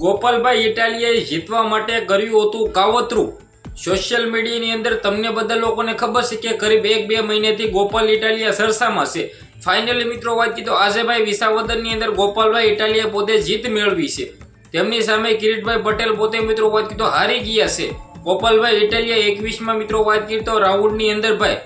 ગોપાલભાઈ ઇટાલિયાએ જીતવા માટે કર્યું હતું કાવતરું. સોશિયલ મીડિયાની અંદર તમને બધા લોકોને ખબર છે કે કરીબ એક બે મહિનેથી ગોપાલ ઇટાલિયા સરસામાં છે. ફાઇનલી મિત્રો, વાત કીધો આજે ભાઈ વિસાવદરની અંદર ગોપાલભાઈ ઇટાલિયા પોતે જીત મેળવી છે. તેમની સામે કિરીટભાઈ પટેલ પોતે મિત્રો, વાત કીધો હારી ગયા છે. ગોપાલભાઈ ઇટાલિયા એકવીસમાં મિત્રો, વાત કીધો રાઉન્ડની અંદર ભાઈ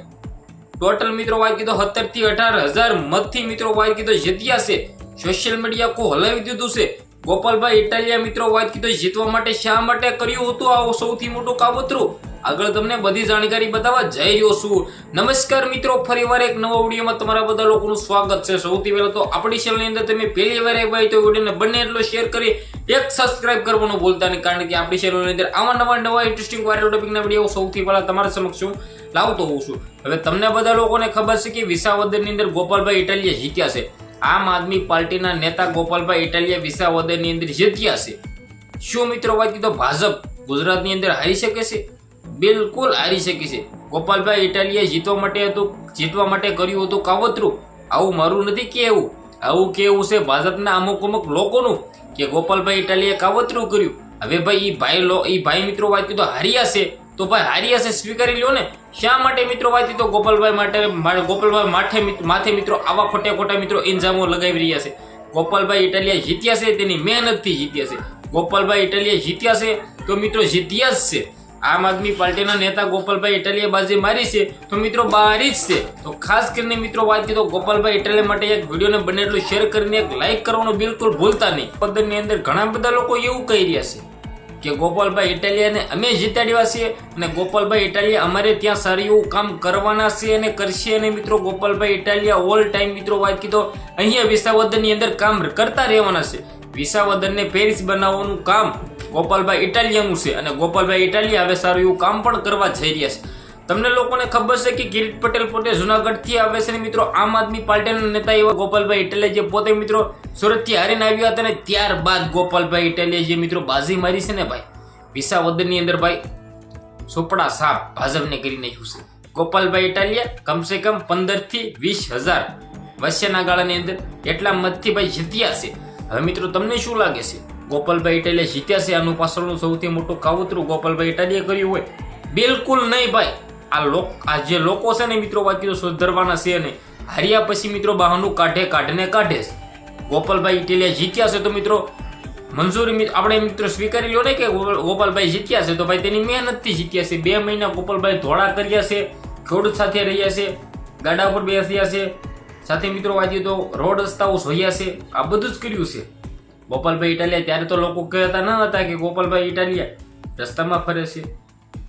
ટોટલ મિત્રો, વાત કીધો સત્તરથી અઢાર હજાર મતથી મિત્રો, વાત કીધો જીત્યા છે. સોશિયલ મીડિયા કો હલાવી દીધું છે. ગોપાલભાઈ ઇટાલિયા મિત્રો વાત કીધો, જીતવા માટે શા માટે કર્યું હતું આવું સૌથી મોટું કાવતરું? આગળ તમને બધી જાણકારી બતાવવા જઈ રહ્યો છું. નમસ્કાર મિત્રો, ફરીવાર એક નવા વિડીયોમાં તમારા બધા લોકોનું સ્વાગત છે. સૌથી પહેલા તો આપણી ચેનલની અંદર તમે પહેલી વાર ભાઈ તો વિડીયોને બંને એટલો શેર કરી, એક સબસ્ક્રાઇબ કરવાનું ભૂલતા નહીં, કારણ કે આપણી ચેનલની અંદર આવા નવા નવા ઇન્ટરેસ્ટિંગ વાયરલ ટોપિકના વીડિયો સૌથી પહેલા તમારા સમક્ષ હું લાવતો હોઉં છું. હવે તમને બધા લોકોને ખબર છે કે વિસાવદરની અંદર ગોપાલભાઈ ઇટાલિયા જીત્યા છે. આમ આદમી પાર્ટીના નેતા ગોપાલભાઈ ઇટાલિયા વિસાવદરની અંદર જીત્યા છે. શું મિત્રો વાત કીધો ભાજપ ગુજરાતની અંદર હારી શકે છે? બિલકુલ હારી શકે છે. ગોપાલભાઈ ઇટાલિયા જીતવા માટે હતું, જીતવા માટે કર્યું હતું કાવતરું. આવું મારું નથી કેવું આવું કેવું છે ભાજપના અમુક અમુક લોકોનું કે ગોપાલભાઈ ઇટાલિયા કાવતરું કર્યું. હવે ભાઈ એ ભાઈ લો એ ભાઈ મિત્રો વાત કીધો હાર્યા છે. તો ભાઈ હારી હશે, સ્વીકારી લ્યો ને. શા માટે મિત્રો વાત તો ગોપાલભાઈ માટે ગોપાલભાઈ માથે માથે મિત્રો આવા ખોટા ખોટા મિત્રો ઇન્જામો લગાવી રહ્યા છે. ગોપાલભાઈ ઇટાલિયા જીત્યા છે, તેની મહેનતથી જીત્યા છે. ગોપાલભાઈ ઇટાલિયા જીત્યા છે, તો મિત્રો જીત્યા જ છે. આમ આદમી પાર્ટીના નેતા ગોપાલભાઈ ઇટાલિયા બાજી મારી છે, તો મિત્રો બારી જ છે. તો ખાસ કરીને મિત્રો વાત તો ગોપાલભાઈ ઇટાલિયા માટે એક વિડીયોને બને એટલું શેર કરીને એક લાઈક કરવાનું બિલકુલ ભૂલતા નહીં. પદની અંદર ઘણા બધા લોકો એવું કહી રહ્યા છે. કે ગોપાલભાઈ ઇટાલિયાને અમે જીતાડ્યા છીએ અને ગોપાલભાઈ ઇટાલિયા અમારે ત્યાં સારું એવું કામ કરવાના છે અને કરશે અને મિત્રો. ગોપાલભાઈ ઇટાલિયા ઓલ ટાઈમ મિત્રો વાત કીધો. અહીંયા વિસાવદનની અંદર કામ કરતા રહેવાના છે. વિસાવદનને પેરિસ બનાવવાનું કામ ગોપાલભાઈ ઇટાલિયાનું છે અને ગોપાલભાઈ ઇટાલિયા હવે સારું એવું કામ પણ કરવા જઈ રહ્યા છે. તમને લોકોને ખબર છે કે કિરીટ પટેલ પોતે જુનાગઢથી આવે છે ને મિત્રો, આમ આદમી પાર્ટીના નેતા એવા ગોપાલભાઈ ઇટલે જે પોતે મિત્રો સુરતથી હારીને આવ્યા હતા ને ત્યારબાદ ગોપાલભાઈ ઇટાલિયા જે મિત્રો બાજી મારી છે ને ભાઈ, વિસાવદરની અંદર ભાઈ સોપડા સાપ ભાજપને કરી નાખ્યું છે. ગોપાલભાઈ ઇટાલિયા કમસે કમ પંદરથી વીસ હજાર વર્ષના ગાળાની અંદર એટલા મતથી ભાઈ જીત્યા છે. હવે મિત્રો, તમને શું લાગે છે? ગોપાલભાઈ ઇટાલિયા જીત્યા છે આનું પાછળનું સૌથી મોટું કાવતરું ગોપાલભાઈ ઇટાલિયા કર્યું હોય? બિલકુલ નહીં ભાઈ. આ લોક આ જે લોકો છે ને મિત્રો બાકી તો સુધરવાના છે ને હાર્યા પછી મિત્રો બહાનું કાઢે, કાઢને કાઢે ગોપાલભાઈ ઇટાલિયા જીત્યા છે તો મિત્રો, મંજૂરી આપણે મિત્રો સ્વીકારી લો ને કે ગોપાલભાઈ જીત્યા છે તો ભાઈ તેની મહેનતથી જીત્યા છે. બે મહિના ગોપાલભાઈ ધોળા કર્યા છે ખેડૂત સાથે રહ્યા છે, ગાડા પર બેસ્યા છે, સાથે મિત્રો વાંચીએ તો રોડ રસ્તાઓ જોયા છે, આ બધું જ કર્યું છે. ગોપાલભાઈ ઇટાલિયા ત્યારે તો લોકો કહેતા ન હતા કે ગોપાલભાઈ ઇટાલિયા રસ્તામાં ફરે છે.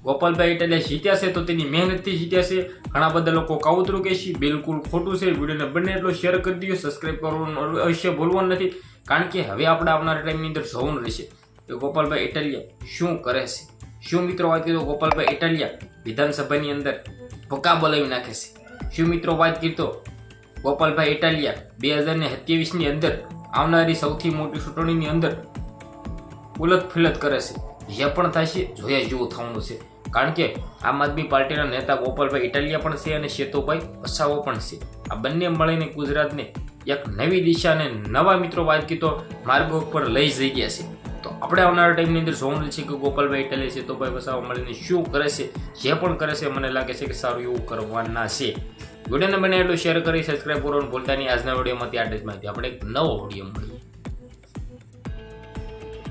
ગોપાલભાઈ ઇટાલિયા જીત્યા છે તો તેની મહેનતથી જીત્યા છે. ઘણા બધા લોકો કાવતરું કહે છે, બિલકુલ ખોટું છે. વિડીયોને બંને એટલો શેર કરી દો સબસ્ક્રાઇબ કરવાનું અવશ્ય ભૂલવાનું નથી. કારણ કે હવે આપણે આવનારા ટાઈમની અંદર જોવાનું રહેશે. કે ગોપાલભાઈ ઇટાલિયા શું કરે છે? શું મિત્રો વાત કરી તો ગોપાલભાઈ ઇટાલિયા વિધાનસભાની અંદર ભૂકા બોલાવી નાખે છે. શું મિત્રો વાત કરીએ તો ગોપાલભાઈ ઇટાલિયા બે હજાર ને સત્યાવીસની અંદર આવનારી સૌથી મોટી ચૂંટણીની અંદર ઉલત ફિલત કરે છે. જે પણ થશે જોયા જેવું થવાનું છે. કારણ કે આમ આદમી પાર્ટીના નેતા ગોપાલભાઈ ઇટાલિયા પણ છે અને શેતુભાઈ વસાવો પણ છે. આ બંને મળીને ગુજરાતને એક નવી દિશા અને નવા મિત્રો વાત કીધો માર્ગો ઉપર લઈ જઈ ગયા છે. તો આપણે આવનારા ટાઈમની અંદર જોવાનું છે કે ગોપાલભાઈ ઇટાલિયા, શેતુભાઈ વસાવા મળીને શું કરે છે, જે પણ કરે છે, મને લાગે છે કે સારું એવું કરવાના છે. વિડીયોને બને એટલું શેર કરી સબસ્ક્રાઈબ કરવાનું ભૂલતા આજના વિડીયોમાંથી આ જ માહિતી. આપણે એક નવો વીડિયો મળીએ.